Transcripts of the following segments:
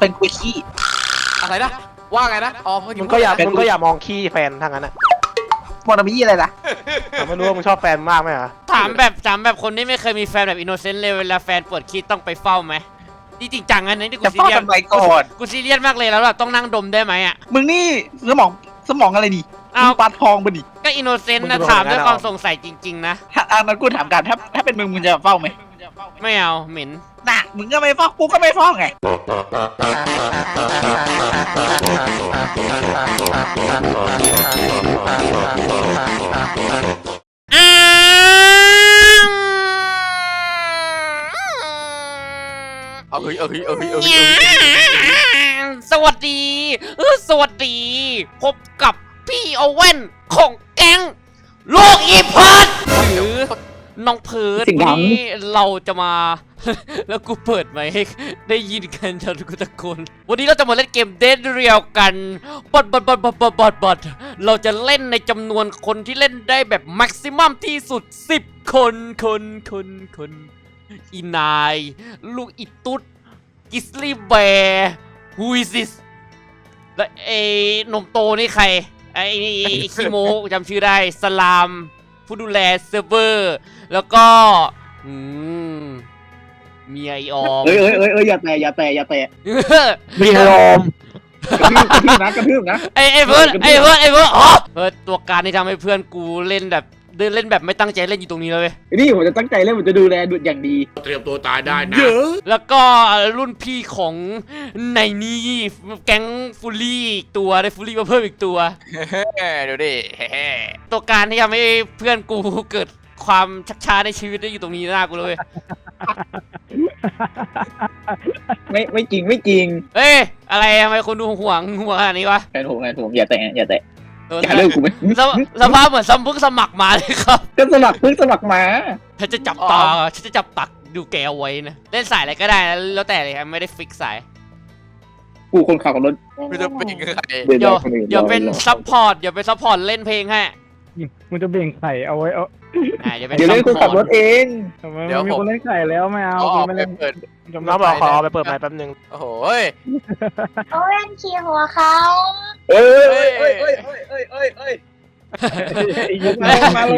เป็นกุยขี้ อะไรนะ ว่าไงนะอ๋อมึงก็อย่ามึงก็อย่ามองขี้แฟนทางนั้นอะมองทำยี่อะไรล่ะแต่ไม่รู้ว่ามึงชอบแฟนมากไหมเหรอถามแบบถามแบบคนที่ไม่เคยมีแฟนแบบอินโนเซนต์เลยเวลาแฟนปวดขี้ต้องไปเฝ้าไหมนี่จริงจังอันนี้นี่กูจะซีเฝ้าเรียสทำไมก่อน กูซีเรียสมากเลยแล้วแบบต้องนั่งดมได้ไหมอะ มึงนี่สมองสมองอะไรดิเอามึงปลาทองปะดิก็อินโนเซนต์นะถามด้วยความสงสัยจริง ๆ นะ ถ้าอันนั้นกูถามกันถ้าถ้าเป็นมึงมึงจะเฝ้าไหม ไม่เอาเหม็นน่ะมึงก็ไม่เฝ้ากูก็ไม่เฝ้าไงอ้าวเอาเฮ้ยเอาเฮ้ยเอาเฮ้ยเอาเฮ้ยเอาเฮ้ยสวัสดีเออสวัสดี พบกับพี่โอเว่นของแก๊งลูกอีพัดหรือ น้องเพิร์ดเสียงดัวันงนี้เราจะมา แล้วกูเปิดไหมค์ให้ได้ยินกันจนกูตะโกนวันนี้เราจะมาเล่นเกมเดนเรียวกันบอดบอดบอดบอดบอดบอดบอดเราจะเล่นในจำนวนคนที่เล่นได้แบบแม็กซิมัมที่สุด 10 คนคนคนคนอีนาย ลูกอีตุ๊ดกิสลี่แบร์ฮูอิซิส และไอ้หนมโตนี่ใคร ไอ้ไอ้ไอ้ไอ้คิโมจำชื่อได้ สลาม ผู้ดูแลเซิร์ฟเวอร์ แล้วก็อืมเมียไอออมเอ้ยเอ้ยเอ้ยเอ้ยอย่าแตะอย่าแตะอย่าแตะมีอารมณ์กระทืบกระทืบนะกระทืบนะ ไอ้ไอ้เพื่อนไอ้เพื่อนไอ้เพื่อนอ๋อเออตัวการที่ทำให้เพื่อนกูเล่นแบบเดินเล่นแบบไม่ตั้งใจเล่นอยู่ตรงนี้เลยเว้ยนี่ผมจะตั้งใจเล่นผมจะดูแลดูอย่างดี เตรียมตัวตายได้นะ แล้วก็รุ่นพี่ของในนี้แก๊งฟูลี่อีกตัวได้ฟูลี่มาเพิ่มอีกตัวเฮ้ยดูดิเฮ้ตัวการที่ทำให้เพื่อนกูเกิด ความชักช้าในชีวิตได้อยู่ตรงนี้หน้ากูเลยเว้ยไม่ไม่จริงไม่จริงเอ้ยอะไรทำไมคนดูห่วงห่วงขนาดนี้วะแฟนผมแฟนผมอย่าแตะอย่าแตะเอออย่าเลิกกูไหมสภสภาพเหมือนซัมเพิ่งสมัครมาเลยครับก็สมัครเพิ่งสมัครมา ฉันจะจับตาฉันจะจับตักดูแกเอาไว้นะเล่นสายอะไรก็ได้นะแล้วแต่เลยครับไม่ได้ฟิกสายกูคนขับรถไม่จะเป็นใครเดินเดี๋ยวคนอื่นเดี๋ยวเป็นซัพพอร์ตเดี๋ยวเป็นซัพพอร์ตเล่นเพลงให้มันจะเบ่งไข่เอาไว้เอา เดี๋ยวเป็นล่นกูขับรถเองเดี๋ยวนมีคนเล่นไข่แล้วไม่เอาไปเปิดน้องบเรขอเอไปเปิดใหม่แป๊บนึง โอ้โหยโอเว่นขี่หัวเขาเอ้ยเอ้ยเอ้ยเอ้ยเอ้ยเอ้ย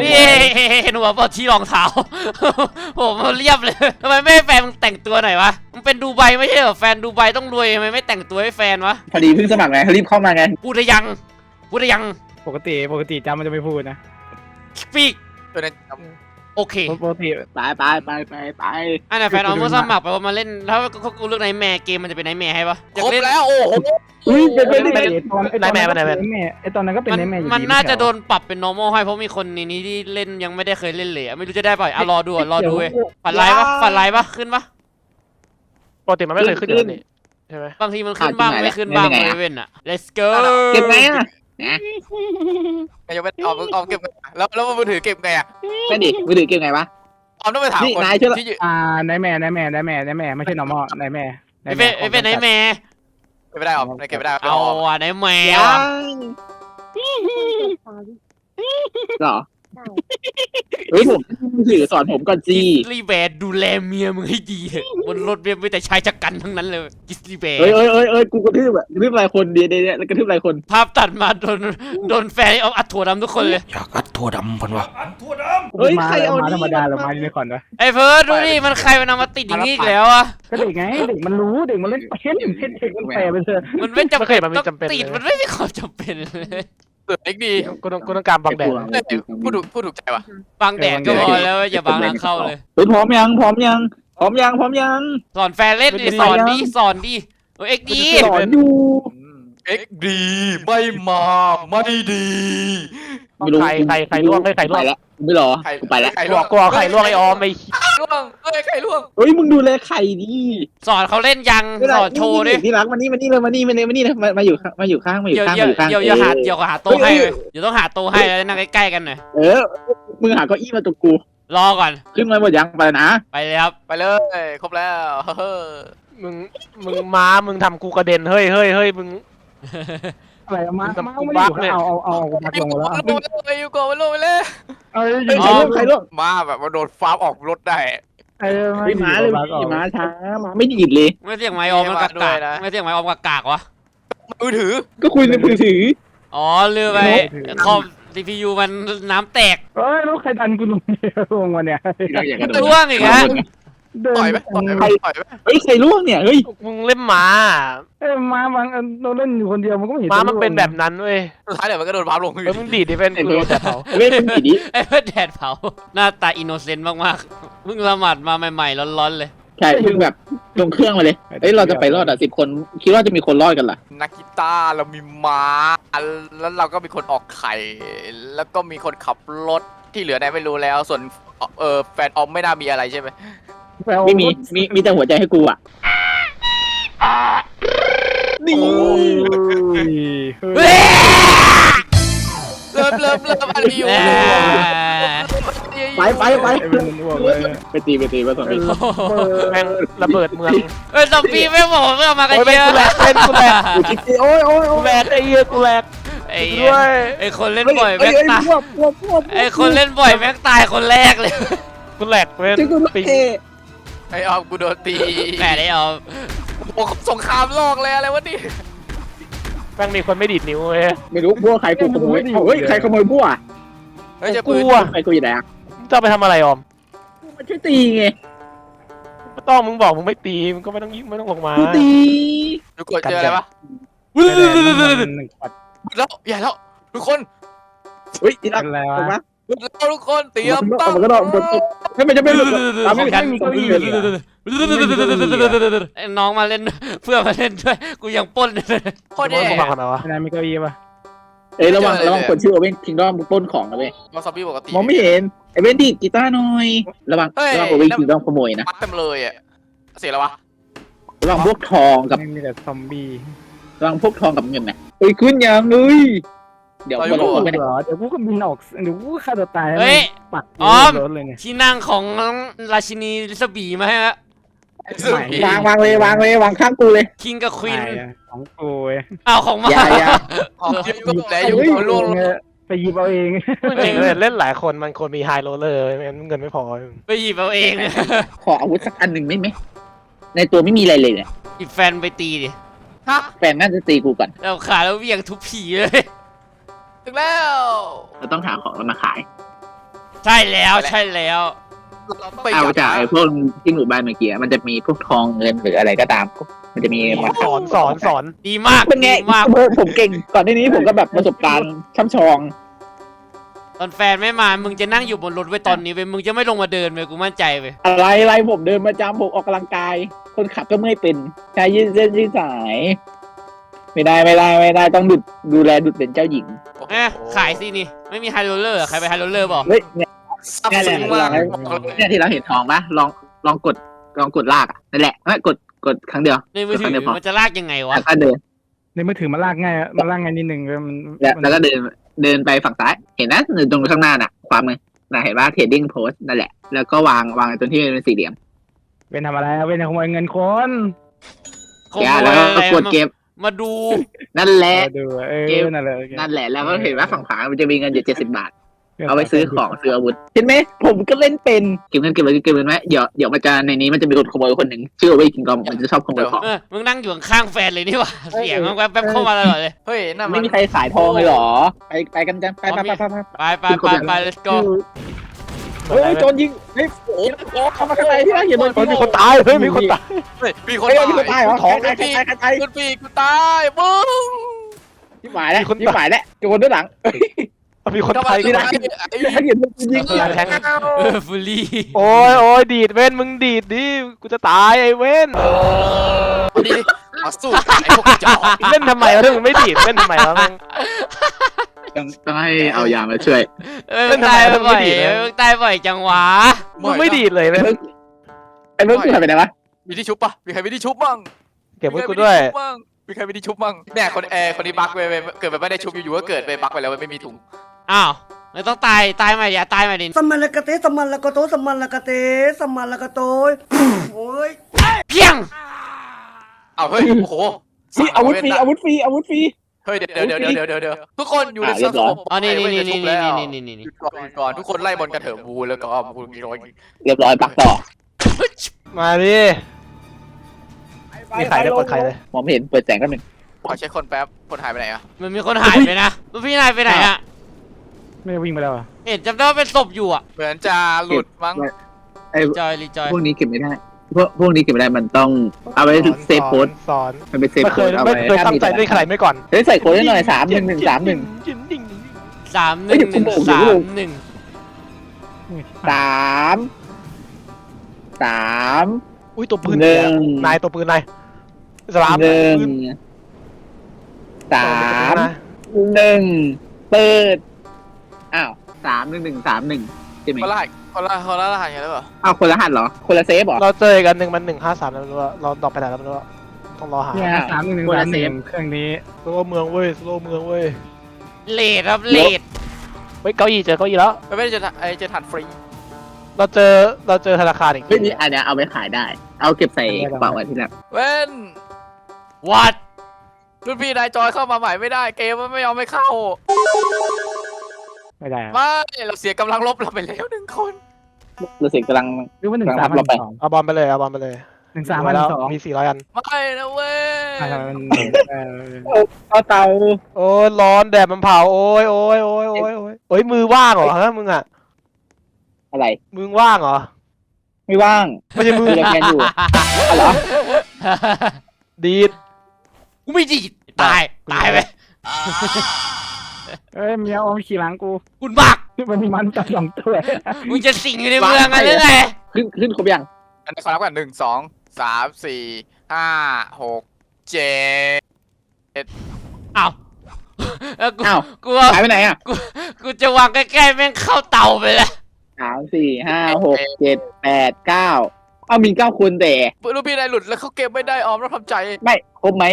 นี่หนูบอกว่าชี้รองเท้า ผมเรียบเลยทำไมไม่แฟนมึงแต่งตัวหน่อยวะมันเป็นดูไบไม่ใช่เหรอแฟนดูไบต้องรวยทำไมไม่แต่งตัวให้แฟนวะพอดีเพิ่งสมัครไงรีบเข้ามาไงพูดยังพูดยังปกติปกติจำมันจะไม่พูดนะ ปีก ตัวนั้นโอเคปกติไปไปไปไปไปอันนั้นแฟนเอาเมื่อสมัครไปว่ามาเล่นถ้ากูเลือกไนท์แมร์เกมมันจะเป็นไนท์แมร์ให้ปะอยากครบเล่นแล้วโอ้โหอุ้ยเป็นไปไอ้ได้ตอนไอ้ตอนนั้นก็เป็นแม่ไอ้ตอนนั้นก็เป็นมันแม่อยู่มันดีน่าจะไใช่โดนปรับเป็น normal ให้เพราะมีคนในนี้ที่เล่นยังไม่ได้เคยเล่นเลยอะไม่รู้จะได้ป่ะอะรอดูอะรอดูเว้ยฝันร้ายปะฝันร้ายปะขึ้นปะปกติมันไม่เคยขึ้นอยู่แล้วนี่ใช่ไหมบางทีมันขึ้นบ้างไม่ขึ้นบ้างเลยเว้นอะ let's go เก็บไงอะ ไงยังไม่ออมออมเก็บไงแล้วแล้วมือถือเก็บไงอะไม่ดิมือถือเก็บไงวะ ออมต้องไปถามนี่คนนายช่วยละที่อยู่อ่านายแม่นายแม่นายแม่นายแม่ไม่ใช่ normal นายแม่ไอ้เป็นไอ้เป็นไนท์แมร์เก็บไม่ได้ออมเก็บไม่ได้เอาอะไนท์แมร์ยัว่ะงเหรอ เฮ้ยผมมือถือสอนผมก่อนสิกิสลี่แบร์ดูแลเมียมึงให้ดีเถอะบนรถเมียมีแต่ชายชะกันทั้งนั้นเลยกิสลี่แบร์เอ้ยเอ้ยเอ้ยเอ้ยกูกระทืบอะกระทืบหลายคนเดียวเดียวแล้วกระทืบหลายคน ภาพตัดมาโดนโดนแฟนเอาอัดถั่วดำทุกคนเลยอยากอัดถั่วดำพันวะเฮ้ยมาใครเอามานี่ธรรมดาหรือมายูนิคอร์นวะไอ้เฟิร์สดูดิมันใครมันเอามาติดอย่างนี้อีกแล้วอะก็เด็กไงเด็กมันรู้เด็กมันเล่นเป็นเด็กเด็กมันแปลไปเถอะมันไม่จำไม่เคเป็ยนมันไม่ต้องจำเป็นติดเลย มันไม่มีความจำเป็นเลยเสือเล็กดีกูต้องกูต้องการบังแดดพูดถูกพูดถูกใจว่ะบางแดดก็พอแล้วอย่าบางทางเข้าเลยเฮ้ยพร้อมยังพร้อมยังพร้อมยังพร้อมยังสอนแฟนเล่นดิสอนดิสอนดิโอ้เอ็กดีสอนอยู่เอ็กดีไม่มาไม่ดีไม่รู้ใครใครใครล่วงให้ใครล่วไปง แล้วกูไม่รอกูไปแล้วไข่กลลัววงกลัวใครล่วงไอออมไอล่วงเอ้ยไข่ล่วงเฮ้ยมึงดูแลไข่ดิสอนเขาเล่นยังไม่ได้สอนโชว์ดินี่ที่รักมานี่มานี่เลยมานี่มานี่มานี่นะมามาอยู่ข้างมาอยู่ข้างมาอยู่เดี๋ยวข้างเดี๋ยวมาอยู่ข้างเดี๋ยวเดี๋ยวหาเดี๋ยวหาโต๊ะเฮ้ให้ยเลยเดี๋ยวต้องหาโต๊ะให้แล้วนั่งใกล้ๆกันหน่อยเออมึงหาเก้าอี้มาตัวกูรอก่อนขึ้นมาหมดยังไปแล้วนะไปเลยครับไปเลยครบแล้วเฮ้อมึงมึงม้ามึงทำกูกระเด็นเฮ้ยเฮ้ยเฮ้ยมึง อะไรมากับมากูไม่บัได้กอยู่เนี่ยเอาเอาเอามาลงแล้วลงไปเลยอยู่ก่อนลงไปเลยเอ้ยเฮ้ยใครร่วงใครร่วงมาแบบว่าโดนฟ้าออกรถได้เออเฮ้ยมาเลยบักออกมาช้ามาไม่ดีดเลย ไม่เสียงไม้ออมมันกากๆไม่เสียงไม้ออมกากๆวะมือถือ ก็คุยในมือถือ อ๋อลืมไปคอม CPU มันน้ำแตกเอ้ยแล้วใครดันกูลงเนี่ยลงมาเนี่ยเราอยากกระโดดร่วงอีกฮะ เดินปล่อยไหมปล่อยไหมปล่อยไหมเฮ้ยใครล่วงเนี่ยเฮ้ยมึงเล่นม้าเอ้ยมาบางอันเราเล่นอยู่คนเดียวมันก็ไม่เห็นม้ามันเป็นแบบนั้นเว้ยสุดท้ายเดี๋ยวมันก็โดนพับลงแล้วมึงดีดดิเป็นกูโดนแต่เผาเว้ยมันกี่ดิไอ้เพื่อนแดดเผาหน้าตาอินโนเซนต์มากๆเพิ่งละหมาดมาใหม่ๆร้อนๆเลยใช่เพิ่งแบบลงเครื่องมาเลยเฮ้ยเราจะไปรอดอะสิบคนคิดว่าจะมีคนรอดกันเหรอนักกีตาร์เรามีม้าแล้วเราก็มีคนออกไข่ แล้วก็มีคนขับรถที่เหลือไหนไม่รู้แล้วส่วนเออแฟนออมไม่น่ามีอะไรใช่ไหม ไม่มีมีมีแต่หัวใจให้กูอะนี่โอ้ยเฮ้เฮ้ยยเริ่มเริ่มเริ่มอะไรอยู่ไปไปไปไอ้เป็นอ้วกเลยไปตีไปตีไปสองไปแม่งระเบิดเมืองเฮ้ยซอมบี้ไม่บอกไม่เอามากันโอ้ยเยเป็นอะกูแหลกเป็นกูแหลกโอ้ยโอ้ยโอ้กูยแหลกไอ้เหี้ยกูแหลกไอ้ด้เหี้ยวยไอ้คนเล่นเฮ้ยบ่อยเฮ้แม็ยกเฮ้ยตายพวกพวกพวกไอ้คนเล่นบ่อยแม็กตายคนแรกเลยกูแหลกเป็นจึงกูปิงเอ ไอออมกูโดนตีแหมได้เอาโอ้สงครามโลกเลยอะไรวะนี่แม่งมีคนไม่ดีดนิ้วเว้ย ไม่รู้พวกใครกูขโมยเฮ้ยใครขโมยพวกอะเฮ้ยจะกูปืนอะ ใครกูอยู่ไหนอะจะเอาไปทำอะไรออมมันช่วยตีไงไม่ต้องมึงบอกมึงไม่ตีมึงก็ไม่ต้องยิงไม่ต้องลงมา กูตีดูกดเจออะไรปะหนึ่งปัดแล้วใหญ่แล้วทุกคนเฮ้ยอีรักเป็นอะไรถูกไหมวะ แล้วทุกคนเตรียมมันตั้งก็ต้องบนตกไม่มันจะไม่หลุดตามไม่ฉัไม่นมีเก้าอี้เลยไอ้น้องมาเล่นเพื่อนมาเล่นด้วยกูยังปล้นเลยโคตรมึแย่งฟังกันเหรอวะไม่ได้มีเก้าอี้ปะเอ้ยระวังระวังคนชื่อโอเว่นคิงดอมปล้นของนะเว้ยวาซาบิปกติมองไม่เห็นไอเว่นดีดกีตาร์หน่อยระวังระวังโอเว่นคิงดอมขโมยนะมัดเต็มเลยอะเสียแล้ววะระวังพวกทองกับไม่มีแต่ซอมบี้ระวังพวกทองกับเงินนะเอ้ยขึ้นยังเลย เดี๋ยวคนโอ้รู้ไม่ได้เหรอเดี๋ยวกูก็บินออกเดี๋ยวกูก็ฆ่าตัวตายเฮ้ย ปัดออม รถเลยเนี่ยที่นั่งของราชินีลิซาบีมาให้ฮะวางวางเลยวางเลยวางข้างกูเลย คิงกับควีนตายอะของกูเว้ยอ้าวของมาอย่าอย่าอ๋ออยู่ก็แหลอยู่เฮ้ยก็ล่วงไปหยิบเอาเองจริงเลยเล่นหลายคนมันควรมีไฮโรลเลอร์ไม่งั้นเงินไม่พอไปหยิบเอาเองขออาวุธสักอันหนึ่งได้ไหมในตัวไม่มีอะไรเลยเนี่ยอีกแฟนไปตีดิฮะแฟนน่าจะตีกูก่อนเราขาแล้วเวียงทุบผีเลย ถึงแล้ว เราต้องหาของแล้วมาขาย ใช่แล้วใช่แล้วไปเอาจากไอ้พวกที่หมู่บ้านเมื่อกี้มันจะมีพวกทองเงินหรืออะไรก็ตาม มันจะมีมาสอนสอนสอนดีมากเป็นไงดีมากผมเก่งก่อนหน้านี้ผมก็แบบประสบการณ์ช่ำชอง ตอนแฟนไม่มา มึงจะนั่งอยู่บนรถไว้ตอนนี้เว้ยมึงจะไม่ลงมาเดินเว้ยกูมั่นใจเว้ยอะไรอะไรผมเดินประจำผมออกกำลังกาย คนขับก็เมื่อยเป็นใช้ยืดเส้นยืดสาย ไม่ได้ไม่ได้ไม่ได้ต้องดูดูแลดุดเป็นเจ้าหญิงเอ๊ะขายสินี่ ไม่มีไฮโรลเลอร์เหรอใครไปไฮโรลเลอร์บอกเฮ้ยเนี่ย ซับซึ้งมากเนี่ยที่เราเห็นทองปะลองลองกดลองกดลากอะนั่นแหละไม่กดกดครั้งเดียว ในมือถือมันจะลากยังไงวะแล้วก็เดินในมือถือมันลากง่ายอะมันลากง่ายนิดนึงเว้ยมันแล้วมันแล้วก็เดินเดินไปฝั่งซ้าย เห็นนะหนึ่งตรงข้างหน้าน่ะความมือน่ะเห็นว่า trading post นั่นแหละ แล้วก็วางวางไอ้ตรงที่เป็นสี่เหลี่ยมเว้นทำอะไรอะเว้นขโมยเงินคนขโมแกยแล้วอะไรก็กดมาเก็บ มาดู นั่นแหละเออดูเอเกมอนั่นแหละโอเคนั่นแหละแล้วก็เห็นว่าฝั่งขวามันจะมีเงินอยู่เจ็ดสิบบาท เอาไปซื้อของซื้ออาวุธเห็นไหมผมก็เล่นเป็นเก็บเงินเก็บเงินเก็บเงินไว้เดี๋ยวเดี๋ยวมันจะในนี้มันจะมีคนขโมยคนหนึ่งชื่อว่าเวคิงกอมมันจะชอบขโมยของเออมึงนั่งอยู่ข้างๆแฟนเลยนี่หว่าเสียงมันแป๊บๆเข้ามาตลอดเลย เฮ้ยนั่นมัไม่นมีใครขายทองเลยเหรอ ไปไปกันจังไปไปไปไปไปไปไปไปไป let's go เฮ้ยโจรยิงเฮ้ยโอ้โหเข้ามาข้างในที่ไหนอย่าโดนเฮ้ยมีคนตายเฮ้ยมีคนตายเฮ้ยมีคเฮ้นยมีคนตายเหรอของใครพี่ใครใครใครคุณพี่กูตายมึงที่หมายแล้วที่หมายแล้วโจรด้านหลังมีคนทำไมตายที่ที่ไหไหนนถ้าเห็นมันยิงเออแทงเออฟูลี่โอ้ยโอ้ยดีดเว้นมึงดีดดิกูจะตายไอ้เว้นดีมาสู้ไอ้พวกกระจอกเล่นทำไมวะถ้ามึงไม่ดีดเล่นทำไมวะแม่ง ต้องต้องให้เอายามาช่วย เออมึงตายบ่อยมึงตายบ่อยจังหวะมึงไม่ดีดเลยไอ้เว้ยเพิ่งไอ้เพิ่งกูหายไปไหนวะมีที่ชุบปะมีใครมีที่ชุบบ้างเก็บไว้กูด้วย มีใครมีที่ชุบบ้างเนี่ยคนแอร์คนนี้บั๊กไปไปเกิดไปไม่ได้ชุบอยู่ๆก็เกิดไปบั๊กไปแล้วไม่มีถุงอ้าวไม่ต้องตายตายใหม่อย่าตายใหม่ดิสมันละกะเตสมันละกะโตสมันละกะเตสมันละกะโตยโอ้ยเพียงอ้าวเฮ้ยโอ้โหนี่อาวุธฟรีอาวุธฟรีอาวุธฟรี เฮ้ยเดี๋ยวเดี๋ยวเดี๋ยวเดี๋ยวเดี๋ยวทุกคนอยู่ในอะเรีสยบร้อยงบอ๋อนี่นี่นี่ไม่นี่จะชุบแล้วนี่นี่นี่นี่หยุดก่อนหยุดก่อนทุกคนไล่บอลกระเถิบบูแล้วก็บูกิโลเรียบร้อยปักต่อ มาดิมีใครได้กดใครเลยมองไม่เห็นเปิดแสงก็หนึ่งขอเช็คคนแป๊บคนหายไปไหนอะมันมีคนหายไปนะแล้วพี่นายไปไหนอะไม่วิ่งไปแล้วอะเห็นจำได้ว่าเป็นศพอยู่อะเหมือนจะหลุดมั้งไอ้รีจอยรีจอยพวกนี้เก็บไม่ได้ พวกพวกนี้เก็บไม่ได้มันต้องเอาไว้เซฟโค้ดสอนมันเป็นเซฟไม่เคโค้ยดเอาไม่ไว้เคยตั้งใจเล่นใครไม่ก่อน เฮ้ยใส่โค้ดได้หน่อยสามหนึ่งหนึ่งสามหนึ่ง สามหนึ่งหนึ่งสามหนึ่งสามสามอุ้ยตัวปืนหนึ่งนายตัวปืนนายสลามหนึ่งปืนสามหนึ่งเปิดอ้าวสามหนึ่งหนึ่งสามหนึ่งใช่ไหมคนละหัส คนละคนละรหัสกันหรือเปล่าอ้าวคนละหันเหรอ คนละเซฟเหรอ เราเจออีกอันหนึ่งมันหนึ่งห้าสามแล้วไม่รู้ว่าเราดรอปไปไหนแล้วไม่รู้ว่าต้องรอหา เนี่ย สามหนึ่งหนึ่งสามหนึ่งเครื่องนี้สโลว์เมืองเว้ยสโลว์เมืองเว้ยเลดครับเลดเฮ้ยเก้าอี้เจอเก้าอี้แล้ว ไม่ได้จะไอจะถัดฟรีเราเจอเราเจอธนาคารอีก เฮ้ยนี่อันเนี้ยเอาไปขายได้ เอาเก็บใส่กระเป๋าไว้ที่หลังเว้นวัดรุ่นพี่นายจอยเข้ามาใหม่ไม่ได้ เกมมันไม่ยอมไม่เข้า ไม่ได้อะไม่เราเสียกำลังลบเราไปแล้วหนึ่งคนรู้สึกกำลัง หรือว่าหนึ่งสามพันสองเอาบอลไปเลยเอาบอลไปเลยหนึ่งสามพันแล้วสองมีสี่ร้อยอันไม่นะเว้ยอ่ามันเออเอาเตาโอ้ยร้อนแดดมันเผาโอ้ยโอ้ยโอ้ยโอ้ยโอ้ยโอ้ยมือว่างเหรอฮะมึงอะอะไร มือว่างเหรอไม่ว่างไม่ใช่มือคือเราแกนอยู่อะไรเหรอดีดกูไม่ดีดตายตายไป เอ้ยเมียออมขี่หลังกูคุณบักมันมีมันกับสองตัวมึงจะสิงอยู่ในเมืองกันหรือไงขึ้นขึ้นครบยังอันนี้ขอรับกันหนึ่งสองสามสี่ห้าหกเจ็ดอ้าวเออกูอ้าวกูว่าหายไปไหนอะกูจะวางใกล้ๆแม่งเข้าเตาไปแล้วสามสี่ห้าหกเจ็ดแปดเก้า เอามีเก้าคนแต่รุ่นพี่นายหลุดแล้วเขาเก็บไม่ได้ออมรับทำใจ ไม่ครบไหม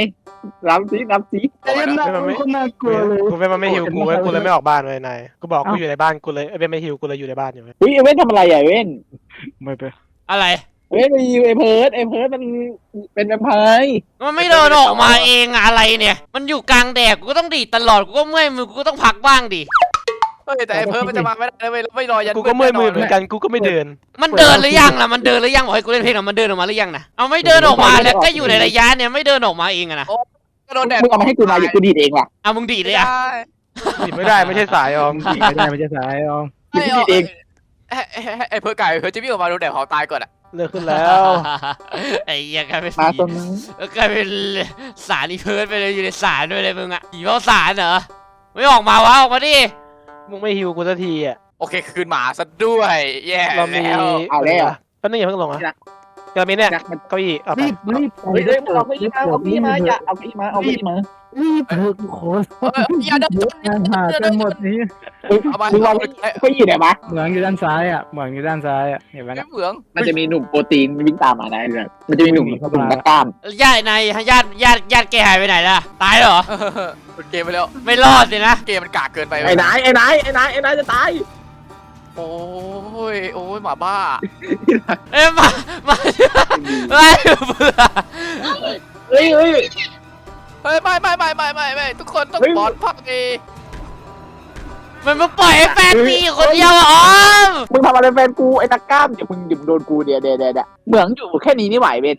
รับสิรับสิเอ้ยน่าคนน่ากลัวเลยกูเป็นมันไม่หิวกูเว้ยกูเลยไม่ออกบ้านเว้ยนายกูบอกกูอยู่ในบ้านกูเลยเอ้ยเป็นไม่หิวกูเลยอยู่ในบ้านอยู่เว้ยอุ้ยเอเว่นทำอะไรอะเอเว่นไม่ไปอะไรเอเว่นไปยูไอเพิร์ดไอเพิร์ดมันเป็นแวมไพร์มันไม่เดินออกมาเองอะอะไรเนี่ย มันอยู่กลางแดดกูก็ต้องดีดตลอดกูก็เมื่อยมือกูก็ต้องพักบ้างดิเฮ้ยแต่ไอ้เพิ่มมันจะมาไม่ได้นะเว้ยเราไม่รอยันกูก็เมื่อยมือเหมือนกันกูก็ไม่เดิน มันเดินหรือยังล่ะมันเดินหรือยังบอกให้กูเล่นเพลงอะมันเดินออกมาหรือยังนะเอาไม่เดินออกมาแล้วก็อยู่ในระยะเนี่ยไม่เดินออกมาเองอะนะโดนแดดมึงเอามาให้กูมาอย่ากูดีดเองว่ะเอามึงดีดเลยอะหยิบไม่ได้ไม่ใช่สายออมขี่ไม่ได้ไม่ใช่สายออมกูดีดเองไอ้ไอ้ไอ้เพิ่มไก่เพิ่มจะวิ่งออกมาโดนแดดเผาตายก่อนอะเลิกขึ้นแล้ว ไอ้เหี้ยกลายเป็นมาผีตรงนั้นกลายเป็นสารอีเพิร์ดไปเลยอยู่ในสารด้วยเลยมึงอะผีเผาสารเหรอไม่ออกมาวะออกมาดิ มึงไม่หิวกูสักทีอะโอเคคืนหมาซะด้วย แย่เรามีแล้ว เอาแล้วก็นี่อย่าเพิ่งลงอะ กระมินเนี่ยนักมันเก้าอี้เอาไปรีบรีบเฮ้ยเฮ้ยมึงเอาไปมาเอาไปมาอย่าเอาไปมาเอาไปมารีบเถอะกูขอเอออย่าเดินเยอะงานหากันหมดนี้เอามามึงเอาไปไปอยู่ไหนวะเหมืองอยู่ด้านซ้ายอะเหมืองอยู่ด้านซ้ายอะเห็นไหมไม่นะเหมืองมันจะมีหนุ่มโปรตีนวิ่งตามมาได้เลยมันจะมีหนุ่มหนุ่มนักกล้ามญาตินายญาติญาติญาติแกหายไปไหนล่ะ ตายเหรอ เออหลุดเกมไปแล้ว ไม่รอดสินะ เกมมันกากเกินไปไอ้นายไอ้นายไอ้นายไอ้นายจะตาย โอ้ยโอ้ยหมาบ้า เอ้ยมามาไม่เบื่อเฮ้ยเฮ้ย เฮ้ยไม่ไม่ไม่ไม่ไม่ไม่ทุกคนต้องเฮ้ย บอลพักเอมันมาปล่อยให้แฟนตีอยู่คนเดียวอะอ๋อมมึงทำอะไรแฟนกูไอ้นักกล้ามเดี๋ยวมึงเดี๋ยวมึงโดนกูเดี๋ยวเดี๋ยวเดี๋ยวเดี๋ยวเหมืองอยู่แค่นี้นี่ไหวเว้ย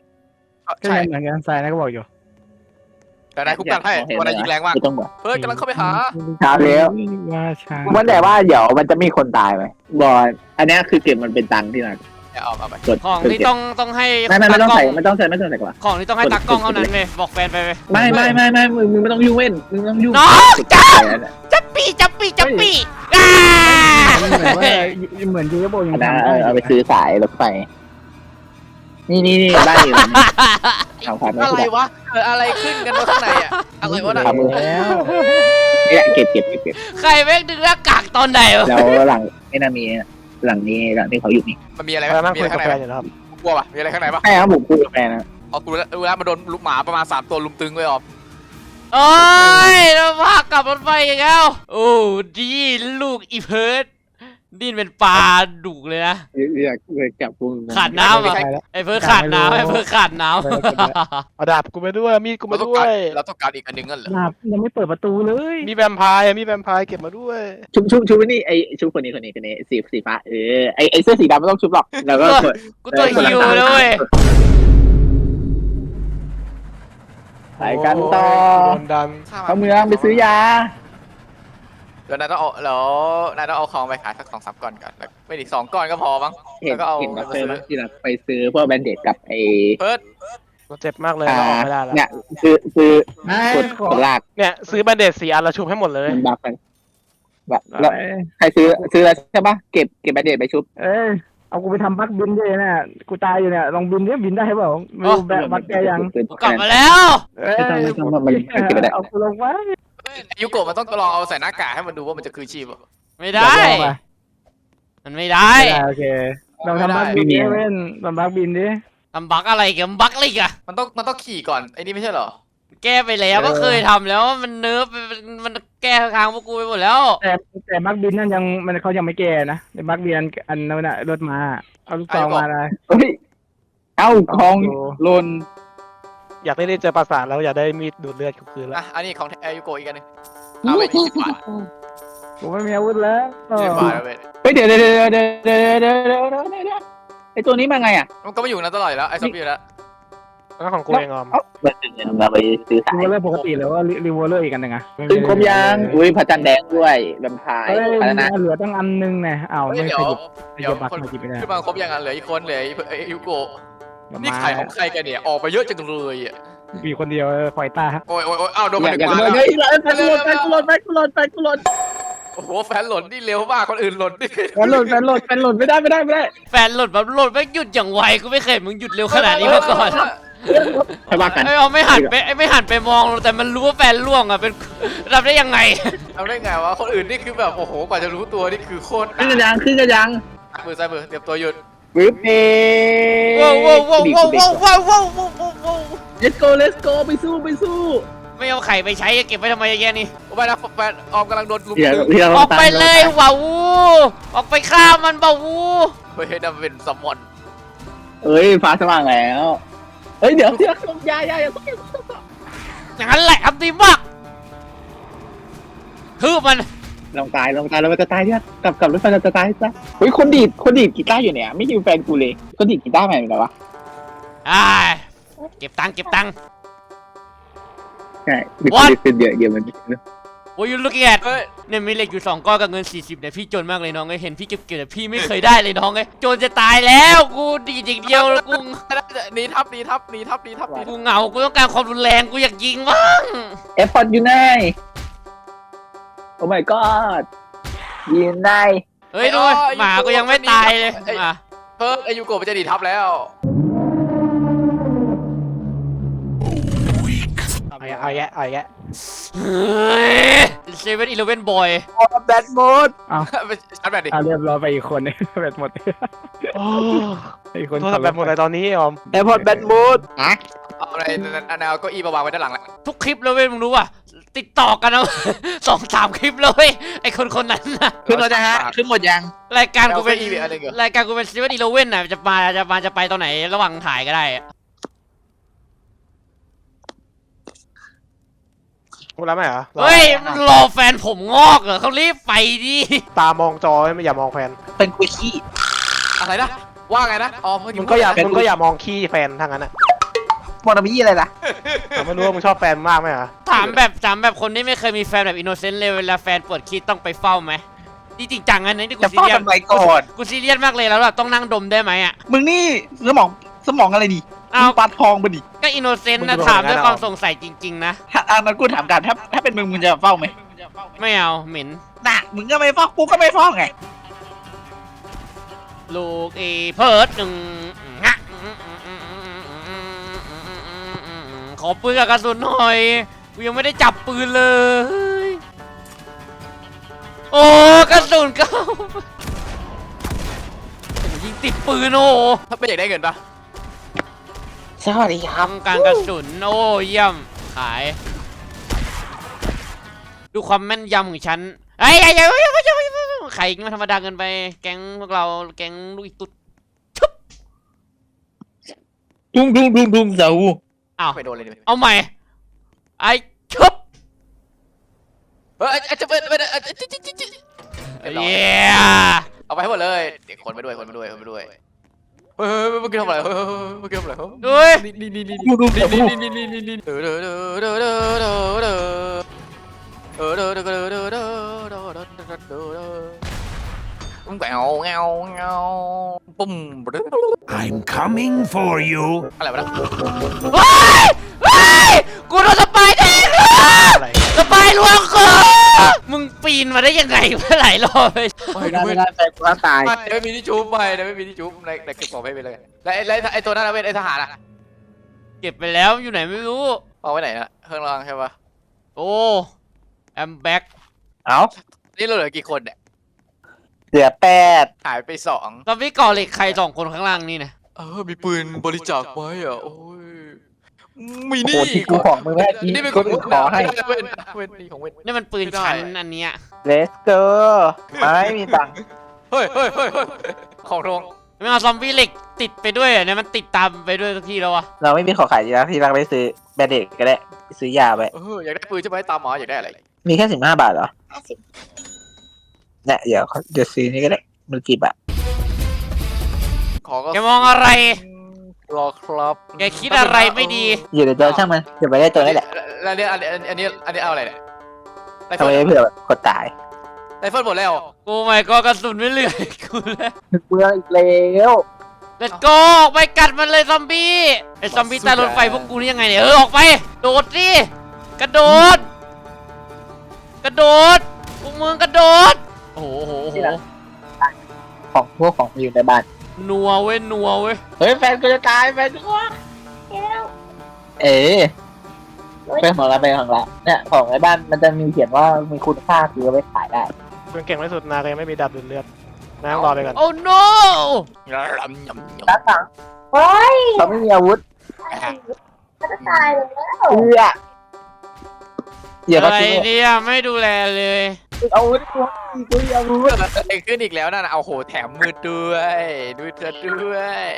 ก็ใช่เหมือนกันซ้ายนะก็บอกอยู่ แต่นายคุกกันให้วันนั้นยิงแรงมาก ไม่ต้องบอกเฮ้ยกำลังเข้าไปหาช้าแล้วว่าช้ามันแต่ว่าเดี๋ยวมันจะมีคนตายไหมบอลอันเนี้ยคือเก็บมันเป็นตังค์ที่นักเอาเอาไป กดของที่ต้องต้องให้ไม่ไม่ไม่ต้องตากล้ใส่ไม่ต้องใส่ไม่ต้องใส่กว่า ของที่ต้องให้ตากล้องเท่านั้นเลยบอกแฟนไปเลยไม่ไม่ไม่ไม่มึงมึงไม่ต้องยุ่งเว้นมึงไม่ต้องยุ่งน้องจ้าจับปีจับปีจับปีอ่าเหมือนว่าเหมือนยูเอฟโอยังอันนั้นทำได้เอาไปซื้อสายรถไฟ นี่นี่นี่บ้านอยู่ทำความไม่อะไรได้วะเกิดอะไรขึ้นกันวะข้างในอะอะไรวะน่ะทำมือแล้วเนี่ยเก็บเก็บเก็บเก็บใครแม่งดึงหน้ากากตอนไหนวะแล้วหลังไม่น่ามีหลังนี้หลังที่เขาอยู่นี่มันมีอะไรกำลังมีคุอะยไรข้างในกับแฟนปะอยู่นะครับกลัวปะมีอะไรข้างในปะใช่ครับผมคุยกับแฟนนะอ๋อกูรู้แล้วรู้แล้วมันโดนลูกหมาประมาณสามตัวลุมตึงเลยอ๋อโอ้ยเราพากลับรถไฟอีกแล้วโอ้ดีลูกอีเพิร์ด ดิ้นเป็นปลาดุเลยนะ อยากอยากจับกูขาดน้ำอะไปแล้วไอ้เพิ่งขาดน้ำไอ้เพิ่งขาดน้ไปแล้วไปแล้วเอาดาบกูไปด้วยมีดกูเรามาต้องด้วการยเราต้องการอีกอันหนึงนั่นเหรอหนาบยังไม่เปิดประตูเลย มีแวมไพร์อะมีแวมไพร์เก็บมาด้วย ชุบชุบชุบนี่ไอชุบคนนี้คนนี้คนนี้สีสีฟ้าเออไอไอเสื้อสีดำไม่ต้องชุบหรอกแล้วก็กดำกูตัวฮิวเลยเว้ยไปกันต่อโดนดันเข้าเมืองไปซื้อยา แล้วนายต้องเอาแล้วนายต้องเอาของไปขายสักสองสามก้อนก่อนแล้วไม่ดิสองก้อนก็พอมั้งเห็นแล้วก็เอาเห็นเงิด็อนกมาเตอซื้อร์มั้งที่เราไปซื้อพวกแบนเดดกับไอเพิร์ดกูเจ็บมากเลยอ่าเราออกไม่ได้แล้วเนี่ยซื้อซื้อไม่กดขอกดลากเนี่ยซื้อแบนเดดสี่อันแล้วชุบให้หมดเลย มันบัฟกันแบบแล้วใครซื้อซื้อแล้วใช่ปะเก็บเก็บแบนเดดไปชุบเอ้ยเอากูไปทำบักบินด้วยนะกูตายอยู่เนี่ยลองบินเนี่ยบินได้เปล่าไม่รู้แบบบักแกยังกูกลับมาแล้ว เอ้ยไม่ต้องไม่ต้องมันมันเก็บไม่ได้ เอากูลงไว้ ยูโกะมันต้องลองเอาใส่หน้ากากให้มันดูว่ามันจะคือชีพอะไม่ได้ มันไม่ได้ไม่ได้โอเคลองทำบักบินดิเว้นลองบักบินดิทำบักอะไรกันบักอะไรกันมันต้องมันต้องขี่ก่อนไอ้นี่ไม่ใช่เหรอแก้ไปแล้วก็เคยทำแล้วมันเนิร์ฟมันมันแก้ทางพวกกูไปหมดแล้ว แต่แต่บักบินนั่นยังมันเขายังไม่แก่นะแต่บักบินอันอันนั้นน่ะรถมาเอาลูกซองมาเลยเฮ้ยเอ้าคองหลน อยากได้เจอปราสาทแล้วอยากได้มีดดูดเลือดกูคืนแล้วอะอันนี้ของแอร์ยูโกะอีกอันหนึงเอาไปยี่สิบบาทกูไม่มีอาวุธแล้วยี่สิบบาทเอาไปเฮ้ยเดี๋ยวเดี๋ยวเดี๋ยวเดี๋ยวเดี๋ยวเดี๋ยวเดี๋ยวเดี๋ยวเดี๋ยวไอตัวนี้มาไงอะมันก็ไม่อยู่นั้นตลอดอยู่แล้วไอ้ซอมบี้อยู่แล้วแล้วของกูเองออมเอ้ามันเราไปซื้อสารียโวเลอร์ปกติแล้วว่ารีโวเลอร์อีกอันหนึ่งอะซื้อครบยังอุ้ยพระจันทร์แดงด้วยแวมไพร์เอ้ยอะไรนะเหลือตั้งอันนึงเนี่ยอ้าวเฮ้ยไม่เดี๋ยเควยหยิบเดี๋ยวบักคนมาหยิบไม่ได้ขึ้นมาครบยังอะเหลืออีกคนเหลือไอ้ยูโกะเดี๋ยว นี่มาขายของใครกันเนี่ย ออกไปเยอะจังเลยอะมีคนเดียวคอยตาโอ้ยโอ้ยโอ้ยอ้าวโดนอมันยากดึอยากงมาโดนแล้วเฮ้ยไปกูหล่นไปกูหล่นไปกูหล่นไปกูหล่นโอ้โห แฟนหล่นนี่เร็วมาก คนอื่นหล่นนี่ แฟนหล่นแฟนหล่นแฟนหล่นไม่ได้ไม่ได้ไม่ได้แฟนหลุดแบบหลุดไม่หยุดอย่างไวกูไม่เคยเห็นมึงหยุดเร็วขนาดนี้มาก่อนใครว่ากัน ไอ้เอาไม่หันไปไอ้ไม่หันไปมองแต่มันรู้ว่าแฟนล่วงอะเป็นรับได้ยังไงทำได้ไงวะ คนอื่นนี่คือแบบ โอ้โห กว่าจะรู้ตัวนี่คือโคตรขึ้นกันยังขึ้นกันยังมือซ้ายมือเตรียมตัวหยุด วิบเอว้าวว้าวว้าวว้าวว้าวว้าวว้าวว้าวว้าว let's go let's go ไปสู้ไปสู้ ไม่เอาไข่ไปใช้เก็บไว้ทำไมเยอะแยะนี่โอ้ไปนะแฟนออมกำลังโดนลุมเดี๋ยวตึงเดี๋ยวออกไปเลยว้าวออกไปฆ่ามันเบาวูเฮ้ยนั่นเป็นสมอนเอ้ยฟ้าสว่างแล้วเฮ้ยเดี๋ยวเดี๋ยวอยาอยาอย่าอย่างนั้นแหละทำดีมากคือมัน ลองตายลองตายแล้วมันจะตายเนี่ยกลับกลับรถไฟเราจะตายซะเฮ้ยคนดีดคนดีดกีตาร์อยู่เนี่ยไม่อยู่แฟนกูเลยคนดีดกีตาร์ใหม่เหรอวะอ่าเก็บตังค์เก็บตังค์ ใช่มีคน What? ดีดเป็นเยอะเยอะมันโอ้ยลูกแกเฮ้ย เนี่ยมีเหล็กอยู่สองก้อนกับเงิน 40เนี่ยพี่จนมากเลยน้องเอ้ยเห็นพี่เก็บเกี่ยวแต่พี่ไม่เคยได้เลยน้องเอ้ยจนจะตายแล้วกูดีดอย่างเดียวกูหนีทับหนีทับหนีทับหนีทับหนีทับกูเหงากูต้องการความรุนแรงกูอยากยิงบ้างเอฟพอร์ตอยู่ไหน โอ้ my god ยืนได้เฮ้ยดูหมากูยังไม่ตายเลยหมาเพิ่มไอายุโกะมันจะหนีทับแล้วเอาแยะเอาแยะเอาแยะเฮ้ยเซเว่นอีเลเว่นบอยแบทโหมดไปชาร์จแบตดิอะเรียบร้อยไปอีกคนนึงแบตหมดโอ้อีกคนโทรศัพท์แบบหมดเลยตอนนี้ออมแอร์พอร์ตแบทโหมดอะเอาอะไรอันเอาเก้าอี้มาวางไว้ด้านหลังแหละทุกคลิปเลยเว้ยมึงรู้ป่ะ ติดต่อกันนะสองสามคลิปเลยเว้ยไอคนคนนั้นน่ะขึ้นรถนะฮะขึ้นหมดยังรายการกูเอาเป็นเก้าอี้ไปอะไรเหรอ รายการกูเป็นเซเว่นอีเลเว่นน่ะจะมาจะมาจะไปตอนไหนระหว่างถ่ายก็ได้อะพูดแล้วไหมเหรอเฮ้ยรอแฟนผมงอกเหรอเขารีบไปดิตามองจอไม่อย่ามองแฟนเป็นกุชี่อะไรนะ ว่าไงนะ อ๋อเมื่อกี้มึงก็อย่าแฟนมึงก็อย่ามองขี้แฟนทั้งนั้นอะ มอนาบี้อะไรล่ะแต่ไม่รู้ว่ามึงชอบแฟนมากไหมเหรอถามแบบถามแบบคนที่ไม่เคยมีแฟนแบบอินโนเซนต์เลยเวลาแฟนปวดคิดต้องไปเฝ้าไหมนี่จริงจังอันนี้ที่กูจะซีเฝ้าเรียสทำไมก่อน กูซีเรียสมากเลยแล้วแบบต้องนั่งดมได้ไหมอะ มึงนี่สมองสมองอะไรดิเอา มึงปลาทองปะดิก็อินโนเซนต์นะถามด้วยความสงสัยจริง ๆ นะ ถ้าอันนั้นกูถามกันถ้าถ้าเป็นมึงมึงจะเฝ้าไหมไม่เอาเหม็น น่ะมึงก็ไม่เฝ้ากูก็ไม่เฝ้าไงลูกเอเพิร์ดหนึ่งงะ ขอปืนกับกระสุนหน่อย กูยังไม่ได้จับปืนเลย โอ้กระสุนเข้าโอ้ยิงติดปืนโอ้ถ้าเป็นอยากได้เงินปะสวัสดีครับทำการกระสุนโอ้เยี่ยม ขาย ดูความแม่นยำของฉันไอ้ไอ้ไอ้ไอ้ไอ้ไข่มันธรรมดาเกินไป แก๊งพวกเรา แก๊งลูกอีตุ๊ด ดุ้งดุ้งดุ้งดุ้งเสา อ้าวไม่โดนเลยดิเอาใหม่ไอ้ชุบเฮ้ยจะเป็นเป็นเรียบร้อยเย้เอาไปให้หมดเลยเด็กคนไปด้วยคนไปด้วยคนไปด้วยเฮ้ยเมื่อกี้ทำอะไรเฮ้ยเมื่อกี้ทำอะไรเฮ้ยนี่นี่นี่นี่นี่นี่นี่นี่นี่นี่เด้อเด้อเด้อเด้อเด้อเด้อเด้อเด้อเด้อเด้อเด้อเด้อ แงวแงวแงวปุ่ม I'm coming for you. อะไรวะนะเฮ้ยเฮ้ยกูโดนสปายแทงเลยอะไร สปายลวงคอมึงปีนมาได้ยังไงเมื่อไหร่รอบเลยไม่ได้ไม่ไม่ได้แฟนกูตายไม่มีที่จุ๊บไม่ไม่มีที่จุ๊บในในเก็บของไม่ไปเลยแล้วไอ้ไอ้ตัวนั้นเป็นไอ้ทหารอะเก็บไปแล้วอยู่ไหนไม่รู้ เอาไว้ไหนอะข้างล่างใช่ปะโอ้แอมแบ็กเอานี่เราเหลือกี่คนเนี่ย เหลือแปดหายไปสองตอนพี่ก่อเหล็กใครสองคนข้างล่างนี่นะเออมีปืนบริจาคไว้อะโอ้ยมีโอ้นี่โหที่กูของมึงแม่ที่นี่เป็นคนอื่นขอให้ เว้นเว้นนี่ของเว้น นี่มันปืนไม่ได้ ชั้นอันเนี้ย Let's go ไม่มีตังค์เฮ้ยเฮ้ยเฮ้ยเฮ้ยของโรงไม่เอาซอมบี้เหล็กติดไปด้วยอะเนี่ยมันติดตามไปด้วยทุกที่แล้ววะเราไม่มีของขายดีนะพี่รักไปซื้อแบนเด็กก็ได้ไปซื้อยาไป เอออยากได้ปืนใช่ไหมตามหมออยากได้อะไร มีแค่สิบห้าบาทเหรอ ห้าสิบ เนี่ยเดี๋ยวเขาเดี๋ยวซื้อนี่ก็ได้มันกี่บาทของก็แกมองอะไร รอครับแกคิดอะไรไม่ดี อยู่ในตัวช่างมันเดี๋ยวไปได้ตัวนี่แหละแล้วเนี่ยอันนี้อันนี้อันนี้เอาอะไรเนี่ยไรทำเฟิไมลเผื่อแบบกดตายไรเฟิลหมดแล้วกูไม่ก็กระสุนไม่เหลือให้กูแล้วเบื่ออีกแล้ว Let's go ออกไปกัดมันเลยซอมบี้ไอ้ซอมบี้ใต้รถไฟพวกกูนี่ยังไงเนี่ยเออออกไป โดดสิกระโดด กระโดดพวกมึงกระโดดโอ้โหโอ้โหโอ้โหของพวกของอยู่ในบ้าน นัวเว้ยนัวเว้ยเฮ้ยแฟนกูจะตายแฟนกูแก้วเอ๋เป็นของเราเป็นของเราเนี่ยของในบ้านมันจะมีเขียนว่ามีคุณค่าคือเอาไปขายได้เพื่อนเก่งที่สุดนาก็ยังไม่มีดับดูดเลือดนั่งรอไปก่อนโอ้ no ยำยำยำด้านหลังเฮ้ยเขาไม่มีอาวุธมันจะตายแล้วเอื้อ อย่าอะมาไรซื้อเนี่ยไม่ดูแลเลยอาวุธกูกูมีอาวุธเกิดอะไรขึ้นอีกแล้วนั่นน่ะเอาโหแถมมืดด้วยดูเธอด้วย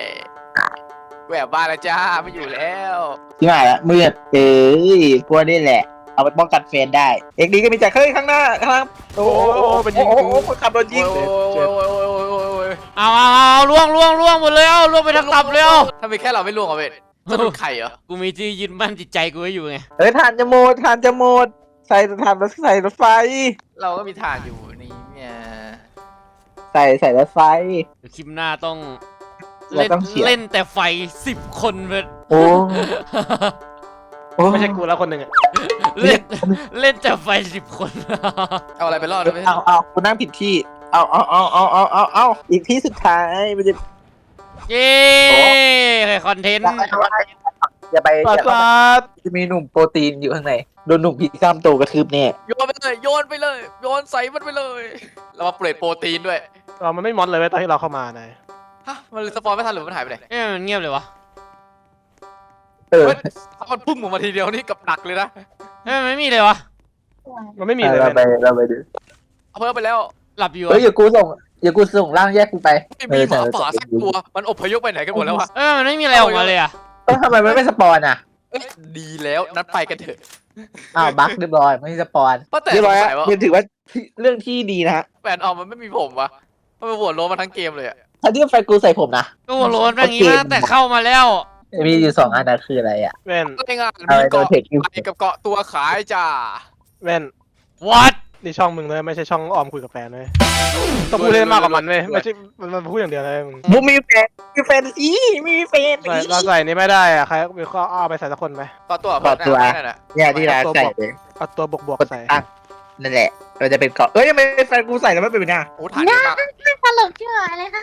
แหวบบ้านแล้วจ้าไม่อยู่แล้ว ที่มาละมืดเอ้ยพวกนี่แหละ เอาไปป้องกันแฟนได้ เอ็กดีก็มีจากเฮ้ยข้างหน้าข้างหล่างโอ้โหโอ้โหเป็นยิงโอ้กูโหคนขับโดนยิงโอ้ยโอ้ยโอ้ยโอ้ยโอ้ยโอ้ยโอ้ยเอาเอาเอาล่วงล่วงล่วงหมดเลยเอาล่วงไปทั้งลำเลยเอาทำไมแค่เราไม่ล่วงอะเว้ยจะโดนไข่เหรอกูมีที่ยึดมั่นจิตใจกูไว้อยู่ไงเฮ้ยทานจะหมดทานจะหมด ใส่ทานรถใส่รถไฟ เราก็มีฐานอยู่นี่เนี่ยใส่ใส่รถไฟ เดี๋ยวคลิปหน้าต้องเราเล่นต้องเขียนเล่นแต่ไฟสิบคนเว้ยโอ้โอ้ไม่ใช่กูแล้วคนหนึ่งอะเล่นเล่นแต่ไฟสิบคน เอาอะไรไปรอดได้ไหมเอาเอากูนั่งผิดที่เอาเอาเอาเอาเอาเอาเอาอีกที่สุดท้ายมันจะ เย้คอนเทนต์ อ ย่าไปปราสาทจะมีหนุ่มโปรตีนอยู่ข้างในโดนหนุ่มพิซซ่ามโตกระทืบแน่โยนไปเลยโยนไปเลยโยนใส่มันไปเลยเรามาเปรตโปรตีนด้วยเรามันไม่มอดเลยเว้ยตอนที่เราเข้ามานายฮะมันสปอนไม่ทันหรือมันหายไปไหนเอ๊ะมันเงียบเลยวะเออเฮ้ยถ้ามันพุ่งออกมาทีเดียวนี่กับหนักเลยนะเอ๊ะมันไม่มีเลยวะมันไม่มีเลยเราไปเว้ยเราไปดูเอาเพิ่มไปแล้วหลับอยู่เฮ้ยอะอย่ากูส่งอย่ากูส่งร่างแยกกูไปไม่มีหมาป่าสักตัวมันอพยพไปไหนกันหมดแล้ววะเอ๊ะมันไม่มีอะไรออกมาเลยอะ เอ้าทำไมมันไม่สปอนอะเอ้ยดีแล้วนัดไปกันเถอะอ้าวบั๊กเรียบร้อยไม่สปอนว่าแต่เรียบสร้อยงสัยว่ายังถือว่าเรื่องที่ดีนะฮะแฟนออมมันไม่มีผมวะมันไปโหวตโลมาทั้งเกมเลยอะถ้าที่แฟนกูใส่ผมนะ ก็หัวโล้นแบบนี้มาตั้งแต่เข้ามาแล้ว มีอยู่สองอันนะคืออะไรอะเว้นก็งานเอามีไอ้ตัวเกาะเพจคิว ไปกับเกาะตัวขายจ้าเว้น what นี่ช่องมึงเลยไม่ใช่ช่องออมคุยกับแฟนเลยต้องพูดเล่นมากกว่ามันเว้ยไม่ใช่มันมันพูดอย่างเดียวเลยมึงมุกมีแฟนมีแฟนสิมีแฟนใส่เราใส่นี่ไม่ได้อะใครมีข้อเอาไปใส่สักคนไหมเกาะตัวเกาะตัวนั่นน่ะเนี่ยที่ร้านใส่เลยเอาตัวบวกบวกกดๆใส่ตั้งนั่นแหละเราจะเป็นเกาะเอ้ยทำไมแฟนกูใส่แล้วไม่เป็นหน้าโอ้ฐานเยอะมากตลกเชื่อเลยค่ะ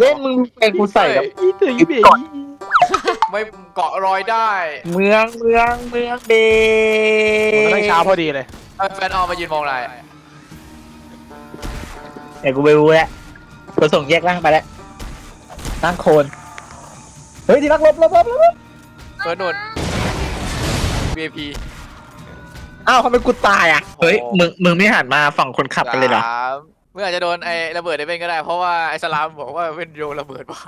เล่นมึงแฟนกูใส่แล้วอีตื่นอีเบียไม่เกาะรอยได้ เมืองเมืองเมืองเบมันตั้งเช้าพอดีเลยเออ แฟนออมมายืนมองอะไรเดี๋ยวกูไปรู้แล้วกูส่งแยกร่างไปแล้วตั้งโคนเฮ้ยที่รักลบลบลบลบเฟิร์นนน VIP อ้าวทำไมกูตายอะเฮ้ยมึงมึงไม่หันมาฝั่งคนขับกันเลยเหรอ สามมึงอาจจะโดนไอ้ระเบิดไอ้เว้นก็ได้ เพราะว่าไอ้สลามบอกว่าเว้นโยนระเบิดมา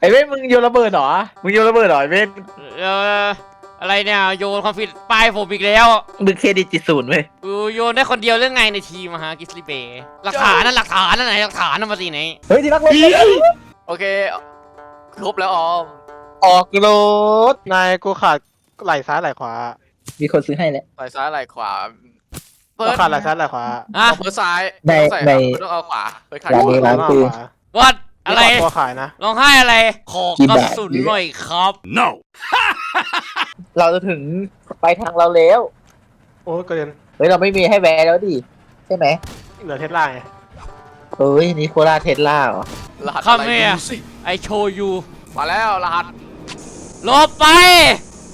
ไอ้เว้ยมึงโยนระเบิดเหรอ มึงโยนระเบิดเหรอไอ้เว้ยเออ อะไรเนี่ยโยนความผิดป้ายผมอีกแล้วมึงเครดิตจิตศูนย์เว้ยกูโยนได้คนเดียวเรื่องไงในทีมอะฮะกิสลีเบย์หลักฐานนั่นหลักฐานนั่นไหนหลักฐานนั่นมาสิไหนเฮ้ยที่รักรถโอเค ครบแล้วออม ออกรถนายกูขาดไหล่ซ้ายไหล่ขวามีคนซื้อให้แล้ว ไหล่ซ้ายไหล่ขวากูขาดไหล่ซ้ายไหล่ขวาอะเอาเพื่อซ้ายในต้องใส่ในต้องเอาขวาเพื่อขาดร้านนี้ร้านคือวัด อะไรตัวขายนะ ร้องไห้อะไร ขอกี่กระบาทสุนหน่อยครับ No. เราจะถึงไปทางเราแล้ว โอ้ยกระเด็นเฮ้ย เราไม่มีให้แวะแล้วดิ ใช่ไหมเหลือเทสลาไงเฮ้ยนี่โคราชเทสลาเหรอ รหัสข้ามอะไรเมียดูสิไอโชยูมาแล้วรหัส ลบไป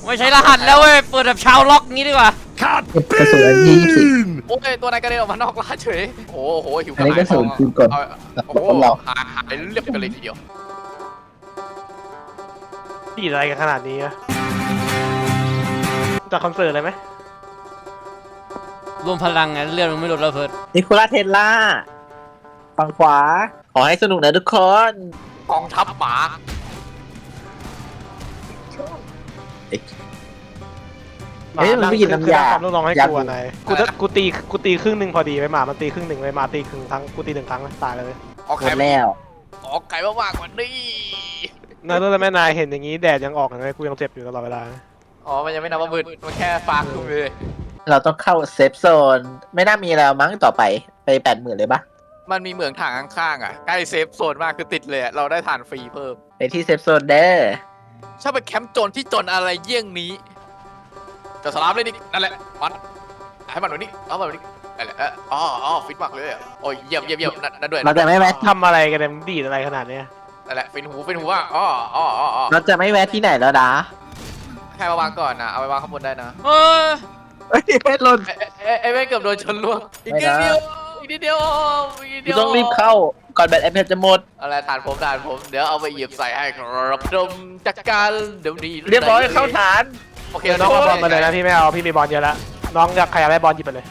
ไม่ใช่รหัสแล้วเว้ย เปิดแบบชาวล็อกงี้ดีกว่า Cut กระสุนอันที่ยี่สิบ beam. โอ้ยตัวไหนกระเด็นออกมานอกร้านเฉยโอ้โหหิวอันนี้ก็หายสูงคืนก่อนเอาโอ้โหของเราหายหายเรียบกันเลยทีเดียวพี่อะไรกันขนาดนี้อะจากคอนเสิร์ตเลยไหมรวมพลังไงเลือดมันไม่ลดแล้วเพิร์ดนี่โคราชเทสลาฝั่งขวา ขอให้สนุกนะทุกคน กองทัพหมา เอ้ยมันไม่กินน้ำยาคือความลูกน้องให้อยากกูอะนายกูจะกูตีกูตีครึ่งหนึ่งพอดีไปหมา มันตีครึ่งหนึ่งไปหมาตีครึ่งครั้งกูตีหนึ่งครั้งนะตายเลยออกหมไก่ดแล้วออกไก่มากๆกว่านี้นายรู้ไหมนายเห็นอย่างนี้แดดยังออกอยู่เลยกูยังเจ็บอยู่ตลอดเวลา อ๋อ มันยังไม่นับว่ามืดมันแค่ฟางขึ้นเลยเราต้องเข้าเซฟโซน ไม่น่ามีแล้วมั้งต่อไปไปแปดหมื่นเลยปะมันมีเหมืองถ่างข้างๆอะใกล้เซฟโซนมากคือติดเลยอะเราได้ฐานฟรีเพิ่ม ไปที่เซฟโซนเด้อชอบเป็นแคมป์โจรที่จนอะไรเยี่ยงนี้ จะสลามเลยนี่นั่นแหละมันให้มันหน่อยนี่เอามันหน่อยนี่นั่นแหละเอออ๋ออ๋อฟิตมากเลยอะโอ้ยเยี่ยมเยี่ยมเยี่ยมนั่นนั่นด้วยเราจะไม่แวะทำอะไรกันเนี่ยมึงดีดอะไรขนาดเนี้ยนั่นแหละฟินหูฟินหูว่าอ๋ออ๋ออ๋ออ๋อเราจะไม่แวะที่ไหนแล้วนะใครมาวางก่อนนะเอาไปวางข้างบนได้นะเออเฮ้ยเพชรหล่นเอ้ยเอ้ยเอ้ยไม่เกือบโดนชนล่วงอีกนิดเดียวอีกนิดเดียวอีกนิดเดีกูยว ต้องรีบเข้าก่อนแบตไอแพดจะหมด อะไรฐานผมฐานผมเดี๋ยวเอาไปเหยียบใส่ให้ครับดมจัดการเดี๋ยวนี้เรียบร้อยเข้าฐาน โอเคเดี๋ยวน้องเอาบอลมาเลยนะพี่ไม่เอาพี่มีบอลเยอะแล้วน้องอยากใครอยากได้บอลหยิบไปเลย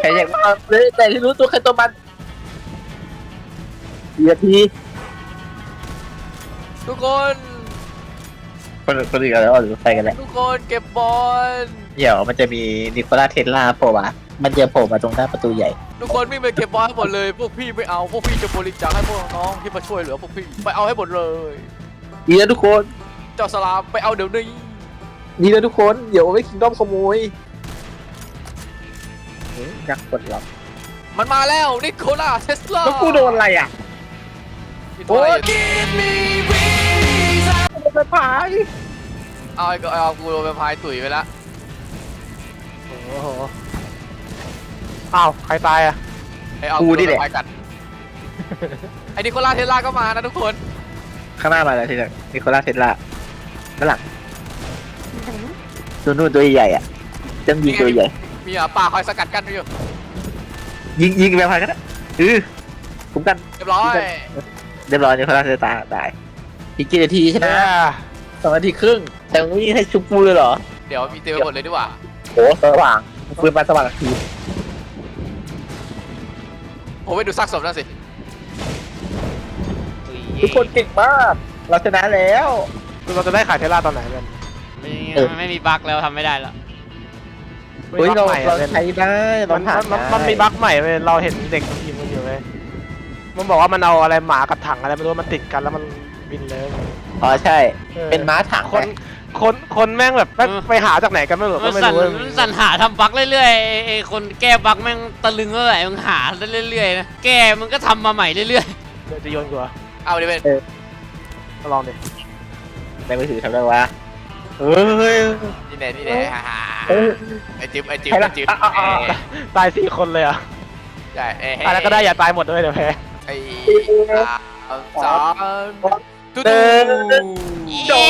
ใครอยากมาเลยแต่ที่รู้ตัวใครตัวมันเดียวทีทุกคนคนคนอื่นกันแล้วหรือใครกันแหละทุกคนเก็บบอลเดี๋ยวมันจะมีนิโคลัสเทสลาโผล่มามันจะโผล่มาตรงหน้าประตูใหญ่ ทุกคนวิ่งไปเก็บบอลให้หมดเลย พวกพี่ไม่เอาพวกพี่จะบริจาคให้พวกน้องที่มาช่วยเหลือพวกพี่ไปเอาให้หมดเลยดีนะทุกคนเจ้าสลามไปเอาเดี๋ยวนี้ ดีนะทุกคน เดี๋ยวไม่คิงด้อมขโมยเฮ้ยยักษ์กดลับมันมาแล้วนิโคล่าเทสลาแล้วกูโดนอะไรอะโอ้ยไปพายเอาไอ้ก็เอากูโดนไปพายตุ๋ยไปแล้วโอ้โหอ้าว ใครตายอะ ไอ้เอาโดนไปพายกัดไอ้นิโคล่าเทสลาก็มานะทุกคน ข้างหน้ามาแล้วทีนึงนิโคลัสเทสลาด้านหลัง ตัวนู่นตัวใหญ่ๆอะจำยิงตัวใหญ่ มีหมาป่าคอยสกัดกั้นอยู่ยิงยิงไปพายก็ได้เออคุ้มกัน เรียบร้อยเรียบร้อยนิโคลัสเทสลาตายอีกกี่นาทีชนะเนี่ยสองนาทีครึ่ง แต่ไม่มีให้ชุบฟูเลยเหรอ เดี๋ยวมีเต็มไปหมดเลยดีกว่าโอ้สว่างฟืนมาสว่างทีผมไปดูซากศพนั่นสิทุกคนเก่งมาก เราชนะแล้ว เราจะได้ขายเทสลาตอนไหนกัน ไม่เออไม่มีบั๊กแล้วทำไม่ได้แล้วเฮ้ยเราใหม่เราอะเป็นใช้ได้เรามันผ่านมันได้มันมีบั๊กใหม่เว้ยเราเห็นเด็กมันพิมพ์กันอยู่เว้ยมันบอกว่ามันเอาอะไรหมากับถังอะไรไม่รู้มันติดกันแล้วมันบินเลย อ๋อใช่ออ เป็นม้าถังคน คนคนแม่งแบบแม่งไปหาจากไหนกันไม่รู้มัก็นไม่สั่นรู้เว้ยมันสั่นหาทำบั๊กเรื่อยๆไอ้ไอ้คนแก้บั๊กแม่งตะลึงเมื่อไหร่มึงหาเรื่อยๆนะแก้มันก็ทำมาใหม่เรื่อยเดี๋ยวจะโยนกูเหรอเอาดิเป็นมาลองดิในมือถือทำได้วะ เฮ้ย นี่แน่นี่แน่ฮ่าฮ่าเอ้ย ไอจิ๊บไอจิ๊บใครไอล่ะจิ๊บอะอะอะเอ้ยตายสี่คนเลยเหรอะใช่เอ้ยตายแล้วก็ได้อย่าตายหมดด้วยเดี๋ยวแพ้ไอ้สามสองตุ๊ด เดินๆเย้